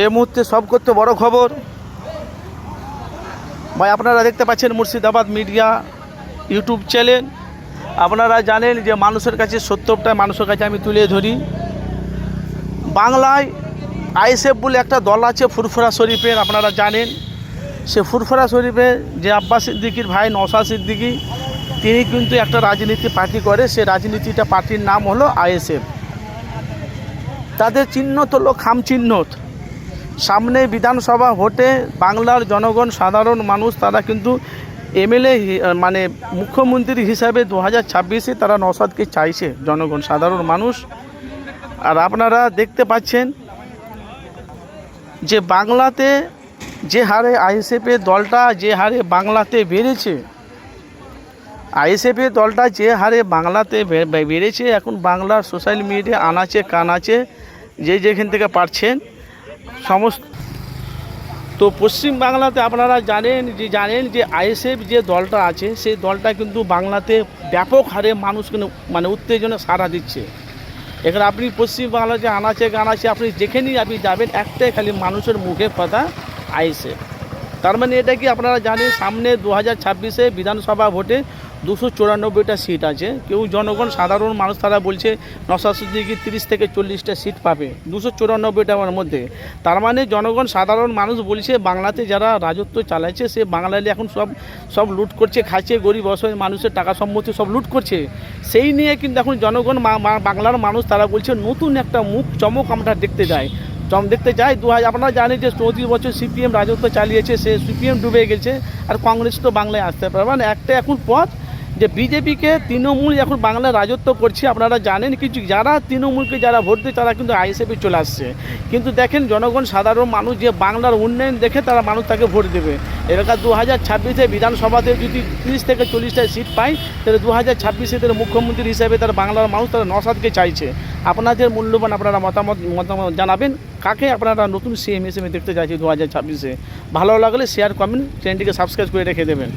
এ মুহূর্তে সব করতে বড় খবর। ভাই, আপনারা দেখতে পাচ্ছেন মুর্শিদাবাদ মিডিয়া ইউটিউব চ্যানেল। আপনারা জানেন যে মানুষের কাছে সত্যটা মানুষের কাছে আমি তুলে ধরি। বাংলায় আইএসএফ বলে একটা দল আছে, ফুরফুরা শরীফের, আপনারা জানেন। সে ফুরফুরা শরীফে যে আব্বাস সিদ্দিকির ভাই নওশা সিদ্দিকি, তিনি কিন্তু একটা রাজনীতি পার্টি করে। সে রাজনীতিটা পার্টির নাম হলো আইএসএফ। তাদের চিহ্নত হলো খাম চিহ্নত সামনে বিধানসভা ভোটে বাংলার জনগণ, সাধারণ মানুষ, তারা কিন্তু এমএলএ মানে মুখ্যমন্ত্রী হিসাবে দু হাজার ছাব্বিশে তারা নসাদকে চাইছে, জনগণ, সাধারণ মানুষ। আর আপনারা দেখতে পাচ্ছেন যে বাংলাতে যে হারে আইএসএফের দলটা যে হারে বাংলাতে বেড়েছে আইএসএফের দলটা যে হারে বাংলাতে বেড়েছে, এখন বাংলার সোশ্যাল মিডিয়া আনাচে কানাচে যে যেখান থেকে পারছেন সমস্ত তো পশ্চিম বাংলাতে আপনারা জানেন যে জানেন যে আইএসএফ যে দলটা আছে, সেই দলটা কিন্তু বাংলাতে ব্যাপক হারে মানুষ কিন্তু মানে উত্তেজনা সাড়া দিচ্ছে। এখানে আপনি পশ্চিম বাংলা যে আনাচে গানাচে আপনি যেখানেই আপনি যাবেন, একটাই খালি মানুষের মুখে কথা আইএসএফ। তার মানে এটা কি আপনারা জানেন, সামনে দু হাজার ছাব্বিশে বিধানসভা ভোটে দুশো চুরানব্বইটা সিট আছে। কেউ জনগণ, সাধারণ মানুষ তারা বলছে নশা সিদ্দিকি তিরিশ থেকে চল্লিশটা সিট পাবে। দুশো চুরানব্বইটার মধ্যে। তার মানে জনগণ, সাধারণ মানুষ বলছে বাংলাতে যারা রাজত্ব চালাচ্ছে, সে বাংলাতে এখন সব সব লুট করছে, খাচ্ছে, গরিব, অসহায় মানুষের টাকা সম্মতি সব লুট করছে। সেই নিয়ে কিন্তু এখন জনগণ বাংলার মানুষ তারা বলছে নতুন একটা মুখ, চমক আমরা দেখতে যাই। চম দেখতে চাই দু হাজার, আপনারা জানেন যে চৌত্রিশ বছর সিপিএম রাজত্ব চালিয়েছে, সে সিপিএম ডুবে গেছে, আর কংগ্রেস তো বাংলায় আসতে পারবে মানে একটা এখন পথ যে বিজেপিকে তৃণমূল এখন বাংলায় রাজত্ব করছে, আপনারা জানেন কিছু, যারা তৃণমূলকে যারা ভোট দেয় তারা কিন্তু আইএসএফে চলে আসছে। কিন্তু দেখেন জনগণ, সাধারণ মানুষ যে বাংলার উন্নয়ন দেখে তারা মানুষ তাকে ভোট দেবে। এলাকা দু হাজার ছাব্বিশে বিধানসভাতে যদি তিরিশ থেকে চল্লিশটা সিট পায়, তাহলে দু হাজার ছাব্বিশে তারা মুখ্যমন্ত্রী হিসাবে তারা বাংলার মানুষ তারা নসাদকে চাইছে। আপনাদের মূল্যবান আপনারা মতামত মতামত জানাবেন। কাকে আপনারা নতুন সিএম হিসেবে দেখতে চাইছে দু হাজার ছাব্বিশে? ভালো লাগলে শেয়ার কমেন্ট চ্যানেলটিকে সাবস্ক্রাইব করে রেখে দেবেন।